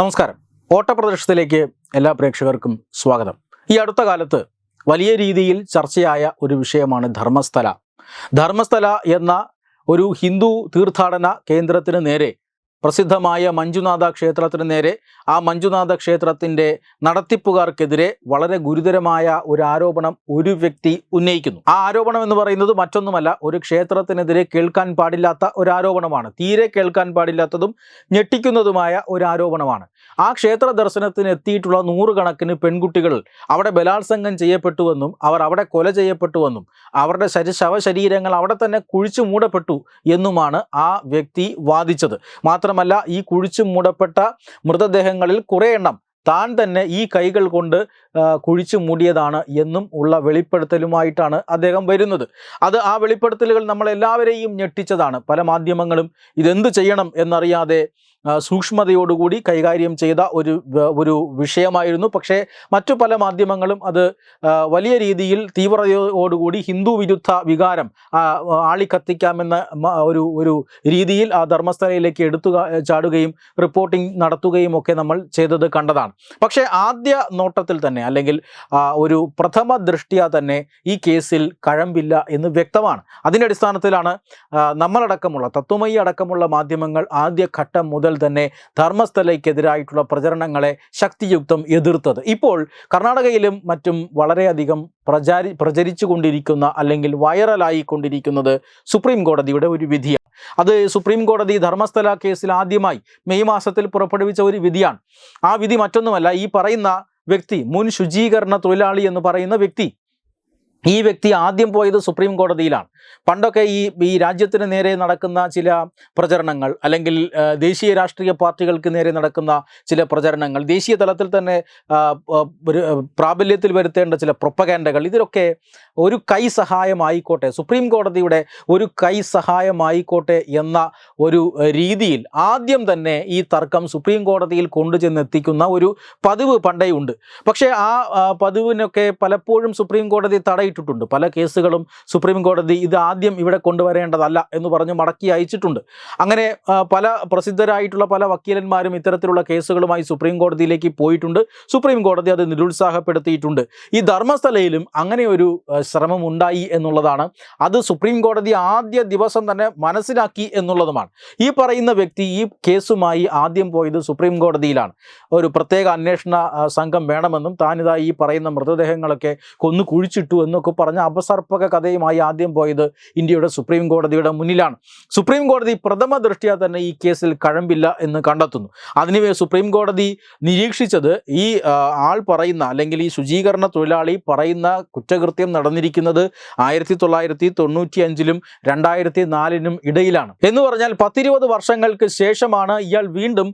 നമസ്കാരം. ഓട്ടപ്രദർശനത്തിലേക്ക് എല്ലാ പ്രേക്ഷകർക്കും സ്വാഗതം. ഈ അടുത്ത കാലത്ത് വലിയ രീതിയിൽ ചർച്ചയായ ഒരു വിഷയമാണ് ധർമ്മസ്ഥല. ധർമ്മസ്ഥല എന്ന ഒരു ഹിന്ദു തീർത്ഥാടന കേന്ദ്രത്തിന് നേരെ പ്രസിദ്ധമായ മഞ്ജുനാഥ ക്ഷേത്രത്തിന് നേരെ ആ മഞ്ജുനാഥ ക്ഷേത്രത്തിന്റെ നടത്തിപ്പുകാർക്കെതിരെ വളരെ ഗുരുതരമായ ഒരു ആരോപണം ഒരു വ്യക്തി ഉന്നയിക്കുന്നു. ആ ആരോപണം എന്ന് പറയുന്നത് മറ്റൊന്നുമല്ല ഒരു ക്ഷേത്രത്തിനെതിരെ കേൾക്കാൻ പാടില്ലാത്ത ഒരു ആരോപണമാണ് തീരെ കേൾക്കാൻ പാടില്ലാത്തതും ഞെട്ടിക്കുന്നതുമായ ഒരു ആരോപണമാണ് ആ ക്ഷേത്ര ദർശനത്തിന് എത്തിയിട്ടുള്ള നൂറുകണക്കിന് പെൺകുട്ടികൾ അവിടെ ബലാത്സംഗം ചെയ്യപ്പെട്ടുവെന്നും അവർ അവിടെ കൊല ചെയ്യപ്പെട്ടുവെന്നും അവരുടെ ശരി ശവശരീരങ്ങൾ അവിടെ തന്നെ കുഴിച്ചു മൂടപ്പെട്ടു എന്നുമാണ് ആ വ്യക്തി വാദിച്ചത്. മാത്രമല്ല ഈ കുഴിച്ചു മൂടപ്പെട്ട മൃതദേഹങ്ങളിൽ കുറേ എണ്ണം താൻ തന്നെ ഈ കൈകൾ കൊണ്ട് കുഴിച്ചു മൂടിയതാണ് എന്നും ഉള്ള വെളിപ്പെടുത്തലുമായിട്ടാണ് അദ്ദേഹം വരുന്നത്. അത് ആ വെളിപ്പെടുത്തലുകൾ നമ്മളെല്ലാവരെയും ഞെട്ടിച്ചതാണ്. പല മാധ്യമങ്ങളും ഇതെന്ത് ചെയ്യണം എന്നറിയാതെ സൂക്ഷ്മതയോടുകൂടി കൈകാര്യം ചെയ്ത ഒരു ഒരു വിഷയമായിരുന്നു. പക്ഷേ മറ്റു പല മാധ്യമങ്ങളും അത് വലിയ രീതിയിൽ തീവ്രതയോടുകൂടി ഹിന്ദു വിരുദ്ധ വികാരം ആളിക്കത്തിക്കാമെന്ന ഒരു ഒരു രീതിയിൽ ആ ധർമ്മസ്ഥലയിലേക്ക് എടുത്തു ചാടുകയും റിപ്പോർട്ടിംഗ് നടത്തുകയും ഒക്കെ നമ്മൾ ചെയ്തത് കണ്ടതാണ്. പക്ഷേ ആദ്യ നോട്ടത്തിൽ തന്നെ അല്ലെങ്കിൽ ഒരു പ്രഥമ ദൃഷ്ടിയാ തന്നെ ഈ കേസിൽ കഴമ്പില്ല എന്ന് വ്യക്തമാണ്. അതിന്റെ അടിസ്ഥാനത്തിലാണ് നമ്മളടക്കമുള്ള തത്വമയി അടക്കമുള്ള മാധ്യമങ്ങൾ ആദ്യ ഘട്ടം മുതൽ തന്നെ ധർമ്മസ്ഥലയ്ക്കെതിരായിട്ടുള്ള പ്രചരണങ്ങളെ ശക്തിയുക്തം എതിർത്തത്. ഇപ്പോൾ കർണാടകയിലും മറ്റും വളരെയധികം പ്രചാരി പ്രചരിച്ചു കൊണ്ടിരിക്കുന്ന അല്ലെങ്കിൽ വൈറലായി കൊണ്ടിരിക്കുന്നത് സുപ്രീം കോടതിയുടെ ഒരു വിധിയാണ്. അത് സുപ്രീം കോടതി ധർമ്മസ്ഥല കേസിൽ ആദ്യമായി മെയ് മാസത്തിൽ പുറപ്പെടുവിച്ച ഒരു വിധിയാണ്. ആ വിധി മറ്റൊന്നുമല്ല ഈ പറയുന്ന വ്യക്തി മുൻ ശുചീകരണ തൊഴിലാളി എന്ന് പറയുന്ന വ്യക്തി ഈ വ്യക്തി ആദ്യം പോയത് സുപ്രീം കോടതിയിലാണ്. പണ്ടൊക്കെ ഈ ഈ രാജ്യത്തിന് നേരെ നടക്കുന്ന ചില പ്രചരണങ്ങൾ അല്ലെങ്കിൽ ദേശീയ രാഷ്ട്രീയ പാർട്ടികൾക്ക് നേരെ നടക്കുന്ന ചില പ്രചരണങ്ങൾ ദേശീയ തലത്തിൽ തന്നെ പ്രാബല്യത്തിൽ വരുത്തേണ്ട ചില പ്രൊപ്പഗാൻഡകൾ ഇതിലൊക്കെ ഒരു കൈ സഹായമായിക്കോട്ടെ സുപ്രീം കോടതിയുടെ ഒരു കൈ സഹായമായിക്കോട്ടെ എന്ന ഒരു രീതിയിൽ ആദ്യം തന്നെ ഈ തർക്കം സുപ്രീം കോടതിയിൽ കൊണ്ടുചെന്നെത്തിക്കുന്ന ഒരു പതിവ് പണ്ടേ ഉണ്ട്. പക്ഷേ ആ പതിവിനൊക്കെ പലപ്പോഴും സുപ്രീം കോടതി തടയിട്ടിട്ടുണ്ട് പല കേസുകളും സുപ്രീം കോടതി ഇത് ആദ്യം ഇവിടെ കൊണ്ടുവരേണ്ടതല്ല എന്ന് പറഞ്ഞ് മടക്കി അയച്ചിട്ടുണ്ട്. അങ്ങനെ പല പ്രസിദ്ധരായിട്ടുള്ള പല വക്കീലന്മാരും ഇത്തരത്തിലുള്ള കേസുകളുമായി സുപ്രീം കോടതിയിലേക്ക് പോയിട്ടുണ്ട്. സുപ്രീം കോടതി അത് നിരുത്സാഹപ്പെടുത്തിയിട്ടുണ്ട്. ഈ ധർമ്മസ്ഥലയിലും അങ്ങനെ ഒരു ശ്രമം ഉണ്ടായി എന്നുള്ളതാണ്. അത് സുപ്രീം കോടതി ആദ്യ ദിവസം തന്നെ മനസ്സിലാക്കി എന്നുള്ളതുമാണ്. ഈ പറയുന്ന വ്യക്തി ഈ കേസുമായി ആദ്യം പോയത് സുപ്രീം കോടതിയിലാണ്. ഒരു പ്രത്യേക അന്വേഷണ സംഘം വേണമെന്നും താനിതായി ഈ പറയുന്ന മൃതദേഹങ്ങളൊക്കെ കൊന്നു കുഴിച്ചിട്ടു എന്നൊക്കെ പറഞ്ഞ അപസർപ്പക കഥയുമായി ആദ്യം പോയത് ഇന്ത്യയുടെ സുപ്രീം കോടതിയുടെ മുന്നിലാണ്. സുപ്രീം കോടതി പ്രഥമ ദൃഷ്ടിയാ തന്നെ ഈ കേസിൽ കഴമ്പില്ല എന്ന് കണ്ടെത്തുന്നു. അതിനുവേ സുപ്രീം കോടതി നിരീക്ഷിച്ചത് ഈ ആൾ പറയുന്ന അല്ലെങ്കിൽ ഈ ശുചീകരണ തൊഴിലാളി പറയുന്ന കുറ്റകൃത്യം നടന്നിരിക്കുന്നത് ആയിരത്തി തൊള്ളായിരത്തി തൊണ്ണൂറ്റി അഞ്ചിലും രണ്ടായിരത്തി നാലിനും ഇടയിലാണ്. എന്ന് പറഞ്ഞാൽ പത്തിരുപത് വർഷങ്ങൾക്ക് ശേഷമാണ് ഇയാൾ വീണ്ടും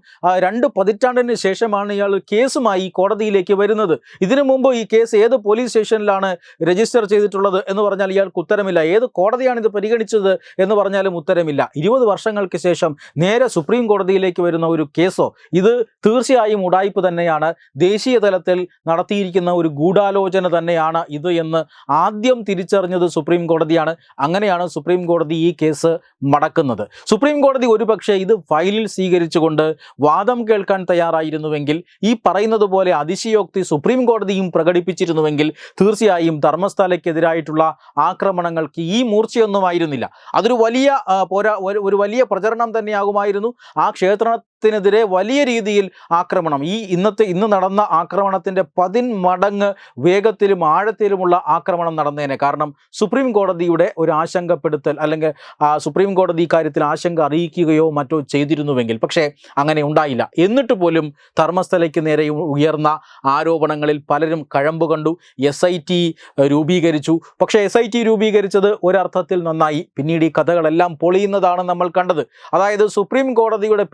രണ്ട് പതിറ്റാണ്ടിന് ശേഷമാണ് ഇയാൾ കേസുമായി കോടതിയിലേക്ക് വരുന്നത്. ഇതിനു മുമ്പ് ഈ കേസ് ഏത് പോലീസ് സ്റ്റേഷനിലാണ് രജിസ്റ്റർ ചെയ്തിട്ടുള്ളത് എന്ന് പറഞ്ഞാൽ ഇയാൾക്ക് ഉത്തരമില്ല. ഏത് കോടതിയാണ് ഇത് പരിഗണിച്ചത് എന്ന് പറഞ്ഞാലും ഉത്തരമില്ല. ഇരുപത് വർഷങ്ങൾക്ക് ശേഷം നേരെ സുപ്രീം കോടതിയിലേക്ക് വരുന്ന ഒരു കേസോ ഇത് തീർച്ചയായും ഉടായ്പ തന്നെയാണ്. ദേശീയ തലത്തിൽ നടത്തിയിരിക്കുന്ന ഒരു ഗൂഢാലോചന തന്നെയാണ് ഇത് എന്ന് ആദ്യം തിരിച്ചറിഞ്ഞത് സുപ്രീം കോടതിയാണ്. അങ്ങനെയാണ് സുപ്രീം കോടതി ഈ കേസ് മടക്കുന്നത്. സുപ്രീം കോടതി ഒരുപക്ഷെ ഇത് ഫയലിൽ സ്വീകരിച്ചുകൊണ്ട് വാദം കേൾക്കാൻ തയ്യാറായിരുന്നുവെങ്കിൽ ഈ പറയുന്നത് പോലെ അതിശയോക്തി സുപ്രീം കോടതിയും പ്രകടിപ്പിച്ചിരുന്നുവെങ്കിൽ തീർച്ചയായും ധർമ്മസ്ഥലയ്ക്കെതിരായിട്ടുള്ള ആക്രമണങ്ങൾക്ക് ഈ മൂർച്ചയൊന്നുമായിരുന്നില്ല അതൊരു വലിയ പോരാ ഒരു വലിയ പ്രചരണം തന്നെയാകുമായിരുന്നു. ആ ക്ഷേത്രത്തിനെതിരെ വലിയ രീതിയിൽ ആക്രമണം. ഈ ഇന്നത്തെ ഇന്ന് നടന്ന ആക്രമണത്തിന്റെ പതിന്മടങ്ങ് വേഗത്തിലും ആഴത്തിലുമുള്ള ആക്രമണം നടന്നേനെ. കാരണം സുപ്രീം കോടതിയുടെ ഒരു ആശങ്കപ്പെടുത്തൽ അല്ലെങ്കിൽ സുപ്രീം കോടതി ഇക്കാര്യത്തിൽ ആശങ്ക അറിയിക്കുകയോ മറ്റോ ചെയ്തിരുന്നുവെങ്കിൽ പക്ഷേ അങ്ങനെ ഉണ്ടായില്ല. എന്നിട്ട് പോലും ധർമ്മസ്ഥലയ്ക്ക് നേരെ ഉയർന്ന ആരോപണങ്ങളിൽ പലരും കഴമ്പ് കണ്ടു. എസ് ഐ ടി രൂപീകരിച്ചു. പക്ഷേ എസ് ഐ ടി രൂപീകരിച്ചത് ഒരർത്ഥത്തിൽ നന്നായി. പിന്നീട് ഈ കഥകളെല്ലാം പൊളിയുന്നതാണ് നമ്മൾ കണ്ടത്. അതായത് സുപ്രീം കോടതിയുടെ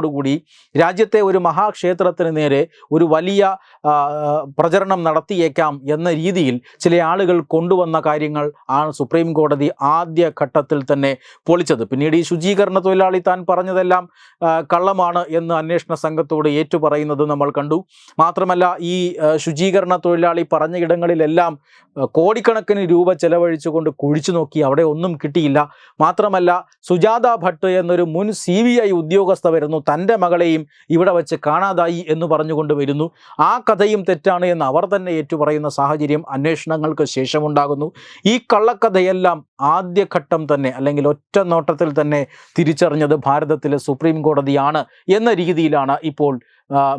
പിൻബലത്തോടുകൂടി രാജ്യത്തെ ഒരു മഹാക്ഷേത്രത്തിന് നേരെ ഒരു വലിയ പ്രചരണം നടത്തിയേക്കാം എന്ന രീതിയിൽ ചില ആളുകൾ കൊണ്ടുവന്ന കാര്യങ്ങൾ ആണ് സുപ്രീം കോടതി ആദ്യ ഘട്ടത്തിൽ തന്നെ പൊളിച്ചത്. പിന്നീട് ഈ ശുചീകരണ തൊഴിലാളി താൻ പറഞ്ഞതെല്ലാം കള്ളമാണ് എന്ന് അന്വേഷണ സംഘത്തോട് ഏറ്റുപറയുന്നത് നമ്മൾ കണ്ടു. മാത്രമല്ല ഈ ശുചീകരണ തൊഴിലാളി പറഞ്ഞ ഇടങ്ങളിലെല്ലാം കോടിക്കണക്കിന് രൂപ ചെലവഴിച്ചുകൊണ്ട് കുഴിച്ചു നോക്കി അവിടെ ഒന്നും കിട്ടിയില്ല. മാത്രമല്ല സുജാത ഭട്ട് എന്നൊരു മുൻ സി ഉദ്യോഗസ്ഥ വരുന്നു. തന്റെ മകളെയും ഇവിടെ വെച്ച് കാണാതായി എന്ന് പറഞ്ഞുകൊണ്ട് വരുന്നു. ആ കഥയും തെറ്റാണ് എന്ന് അവർ തന്നെ ഏറ്റുപറയുന്ന സാഹചര്യം അന്വേഷണങ്ങൾക്ക് ശേഷമുണ്ടാകുന്നു. ഈ കള്ളക്കഥയെല്ലാം ആദ്യഘട്ടം തന്നെ അല്ലെങ്കിൽ ഒറ്റ നോട്ടത്തിൽ തന്നെ തിരിച്ചറിഞ്ഞത് ഭാരതത്തിലെ സുപ്രീം കോടതിയാണ് എന്ന രീതിയിലാണ് ഇപ്പോൾ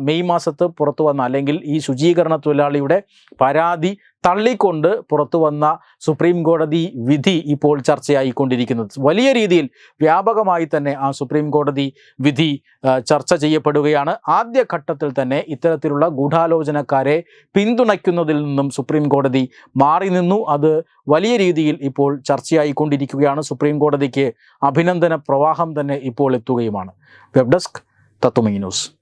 മെയ് മാസത്ത് പുറത്തു വന്ന അല്ലെങ്കിൽ ഈ ശുചീകരണ തൊഴിലാളിയുടെ പരാതി തള്ളിക്കൊണ്ട് പുറത്തു വന്ന സുപ്രീം കോടതി വിധി ഇപ്പോൾ ചർച്ചയായിക്കൊണ്ടിരിക്കുന്നത്. വലിയ രീതിയിൽ വ്യാപകമായി തന്നെ ആ സുപ്രീം കോടതി വിധി ചർച്ച ചെയ്യപ്പെടുകയാണ്. ആദ്യ ഘട്ടത്തിൽ തന്നെ ഇത്തരത്തിലുള്ള ഗൂഢാലോചനക്കാരെ പിന്തുണയ്ക്കുന്നതിൽ നിന്നും സുപ്രീം കോടതി മാറി നിന്നു. അത് വലിയ രീതിയിൽ ഇപ്പോൾ ചർച്ചയായിക്കൊണ്ടിരിക്കുകയാണ്. സുപ്രീം കോടതിക്ക് അഭിനന്ദന പ്രവാഹം തന്നെ ഇപ്പോൾ എത്തുകയുമാണ്. Web desk Tatwamayi news.